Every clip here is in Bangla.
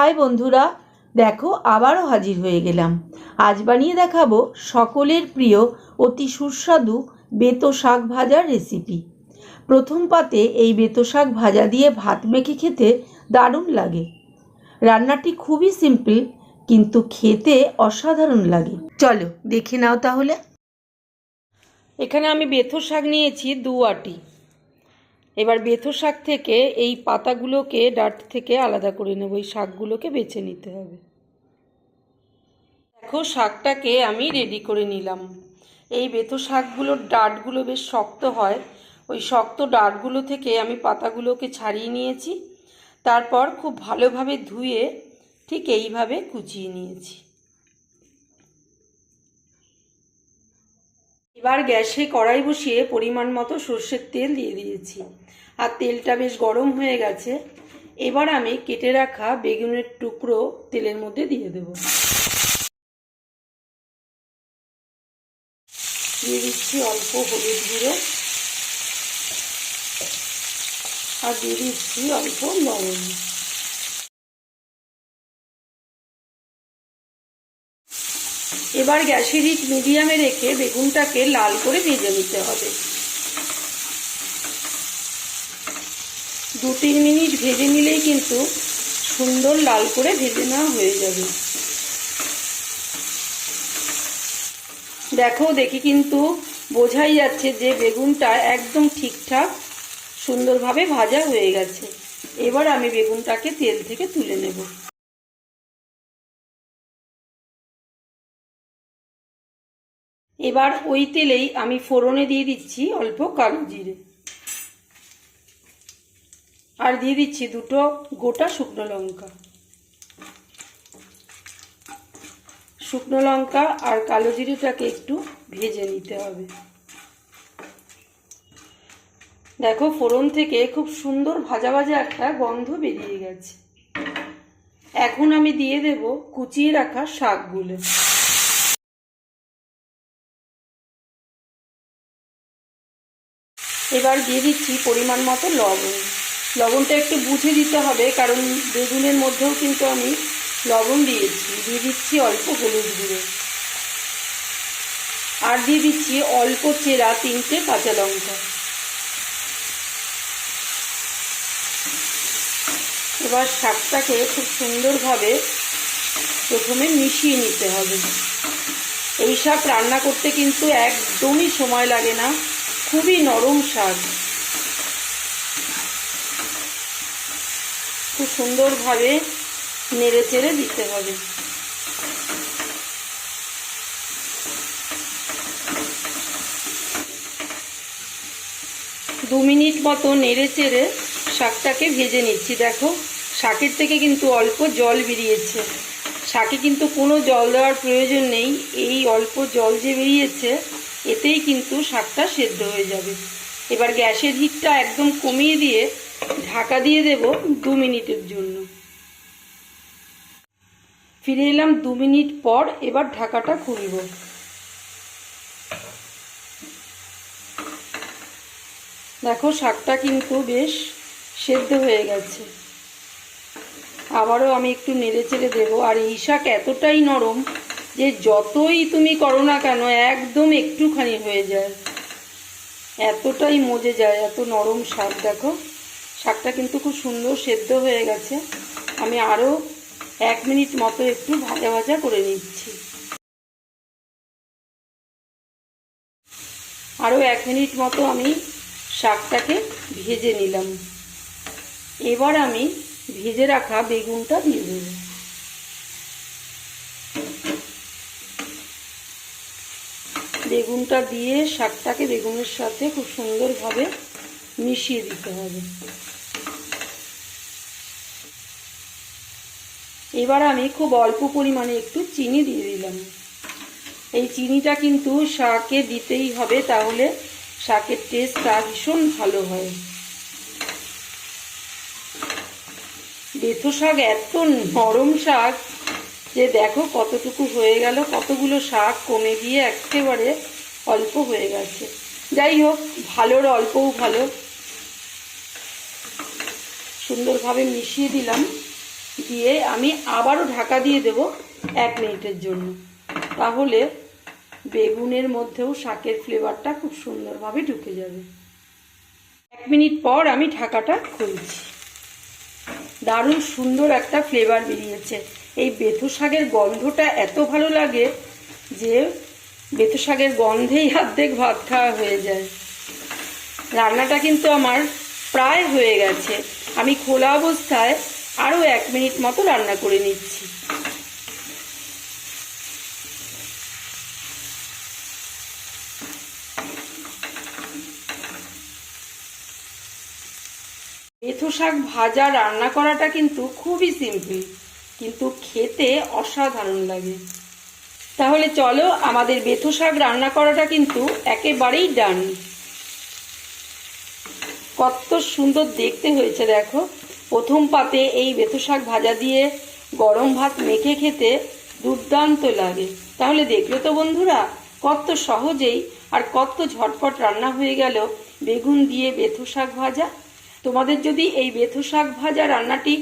হাই বন্ধুরা, দেখো আবারও হাজির হয়ে গেলাম। আজ বানিয়ে দেখাবো সকলের প্রিয়, অতি সুস্বাদু বেতো শাক ভাজার রেসিপি প্রথম পাতে এই বেতো শাক ভাজা দিয়ে ভাত মেখে খেতে দারুণ লাগে। রান্নাটি খুবই সিম্পল কিন্তু খেতে অসাধারণ লাগে। চলো, দেখে নাও তাহলে। এখানে আমি বেথো শাক নিয়েছি দু আটি। এবার বেথো শাক থেকে এই পাতাগুলোকে ডাট থেকে আলাদা করে নেব। এই শাকগুলোকে বেছে নিতে হবে। দেখো, শাকটাকে আমি রেডি করে নিলাম। এই বেথো শাকগুলোর ডাটগুলো বেশ শক্ত হয়। ওই শক্ত ডাটগুলো থেকে আমি পাতাগুলোকে ছাড়িয়ে নিয়েছি। তারপর খুব ভালোভাবে ধুয়ে ঠিক এইভাবে কুচিয়ে নিয়েছি। এবার গ্যাসে কড়াই বসিয়ে পরিমাণ মতো সর্ষের তেল দিয়ে দিয়েছি। আর তেলটা বেশ গরম হয়ে গেছে। এবার আমি কেটে রাখা বেগুনের টুকরো তেলের মধ্যে দিয়ে দেব। দিয়ে দিচ্ছি অল্প হলুদ গুঁড়ো। আর দিয়ে দিচ্ছি অল্প লবণ। এবার গ্যাসের হিট মিডিয়ামে রেখে বেগুনটাকে লাল করে ভেজে নিতে হবে। দু তিন মিনিট ভেজে নিলেই কিন্তু সুন্দর লাল করে ভেজে নেওয়া হয়ে যাবে। দেখো, দেখি কিন্তু বোঝাই যাচ্ছে যে বেগুনটা একদম ঠিকঠাক সুন্দরভাবে ভাজা হয়ে গেছে। এবার আমি বেগুনটাকে তেল থেকে তুলে নেব। এবার ওই তেলেই আমি ফোড়নে দিয়ে দিচ্ছি অল্প কালো জিরে। আর দিয়ে দিচ্ছি দুটো গোটা শুকনো লঙ্কা। শুকনো লঙ্কা আর কালো জিরেটাকে একটু ভেজে নিতে হবে। দেখো ফোড়ন থেকে খুব সুন্দর ভাজা ভাজা একটা গন্ধ বেরিয়ে গেছে। এখন আমি দিয়ে দেব কুচিয়ে রাখা শাকগুলো। এবার দিয়ে দিচ্ছি পরিমাণ মতো লবণ। লবণটা একটু বুঝে দিতে হবে, কারণ বেগুনের মধ্যেও কিন্তু আমি লবণ দিয়েছি। দিয়ে দিচ্ছি অল্প হলুদ গুঁড়ো। আর দিয়ে দিচ্ছি অল্প চেরা তিনটে কাঁচা লঙ্কা। এবার শাকটাকে খুব সুন্দরভাবে প্রথমে মিশিয়ে নিতে হবে। এই শাক রান্না করতে কিন্তু একদমই সময় লাগে না। খুবই নরম শাক খুব সুন্দরভাবে নেড়ে চেড়ে দিতে হবে। দু মিনিট মতো নেড়ে চেড়ে শাকটাকে ভেজে নিচ্ছি। দেখো, শাকের থেকে কিন্তু অল্প জল বেরিয়েছে। শাকে কিন্তু কোনো জল দেওয়ার প্রয়োজন নেই। এই অল্প জল যে বেরিয়েছে এতেই কিন্তু শাকটা সেদ্ধ হয়ে যাবে। এবার গ্যাসের হিটটা একদম কমিয়ে দিয়ে ঢাকা দিয়ে দেব দু মিনিটের জন্য। ফিরে এলাম দু মিনিট পর এবার ঢাকাটা খুলব। দেখো শাকটা কিন্তু বেশ সেদ্ধ হয়ে গেছে। আবারও আমি একটু নেড়ে চেড়ে দেবো। আর এই শাক এতটাই নরম যে যতই তুমি করো না কেন, একদম একটুখানি হয়ে যায়। এতটাই মজে যায়, এত নরম শাক, দেখো। শাকটা কিন্তু খুব সুন্দর সেদ্ধ হয়ে গেছে। আমি আরও এক মিনিট মতো একটু ভাজা ভাজা করে নিচ্ছি। আরও এক মিনিট মতো আমি শাকটাকে ভেজে নিলাম। এবার আমি ভেজে রাখা বেগুনটা দিয়ে দেব। বেগুনটা দিয়ে শাকটাকে বেগুনের সাথে খুব সুন্দরভাবে মিশিয়ে দিতে হবে। এবার আমি খুব অল্প পরিমাণে একটু চিনি দিয়ে দিলাম। এই চিনিটা কিন্তু শাকে দিতেই হবে, তাহলে শাকের টেস্টটা ভীষণ ভালো হয়। বেথো শাক এত নরম শাক যে দেখো কতটুকু হয়ে গেল, কতগুলো শাক কমে গিয়ে একেবারে অল্প হয়ে গেছে। যাই হোক, ভালোর অল্পও ভালো। সুন্দরভাবে মিশিয়ে দিলাম। দিয়ে আমি আবারও ঢাকা দিয়ে দেব এক মিনিটের জন্য। তাহলে বেগুনের মধ্যেও শাকের ফ্লেভারটা খুব সুন্দরভাবে ঢুকে যাবে। এক মিনিট পর আমি ঢাকাটা খুলছি। দারুণ সুন্দর একটা ফ্লেভার বেরিয়েছে। এই বেথু শাকের গন্ধটা এত ভালো লাগে যে বেথু শাকের গন্ধেই অর্ধেক ভাত খাওয়া হয়ে যায়। রান্নাটা কিন্তু আমার প্রায় হয়ে গেছে। আমি খোলা অবস্থায় আরও এক মিনিট মতো রান্না করে নিচ্ছি। মেথো শাক ভাজা রান্না করাটা কিন্তু খুবই সিম্পল কিন্তু খেতে অসাধারণ লাগে। তাহলে চলো আমাদের বেথো শাক রান্না করাটা কিন্তু একেবারেই ডান কত সুন্দর দেখতে হয়েছে দেখো। প্রথম পাতে এই বেথো শাক ভাজা দিয়ে গরম ভাত মেখে খেতে দুর্দান্ত লাগে। তাহলে দেখলে তো বন্ধুরা কত সহজেই আর কত ঝটপট রান্না হয়ে গেল বেগুন দিয়ে বেথো শাক ভাজা। তোমাদের যদি এই বেথো শাক ভাজা রান্নাটি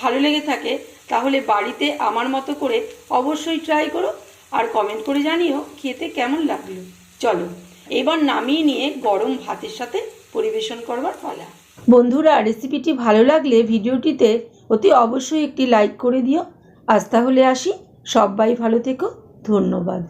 ভালো লেগে থাকে তাহলে বাড়িতে আমার মতো করে অবশ্যই ট্রাই করো আর কমেন্ট করে জানিও খেতে কেমন লাগল। চলো, এবার নামিয়ে নিয়ে গরম ভাতের সাথে পরিবেশন করবার পালা। বন্ধুরা রেসিপিটি ভালো লাগলে ভিডিওটিতে অতি অবশ্যই একটি লাইক করে দিও। আজ তাহলে আসি। সবাই ভালো থেকো। ধন্যবাদ।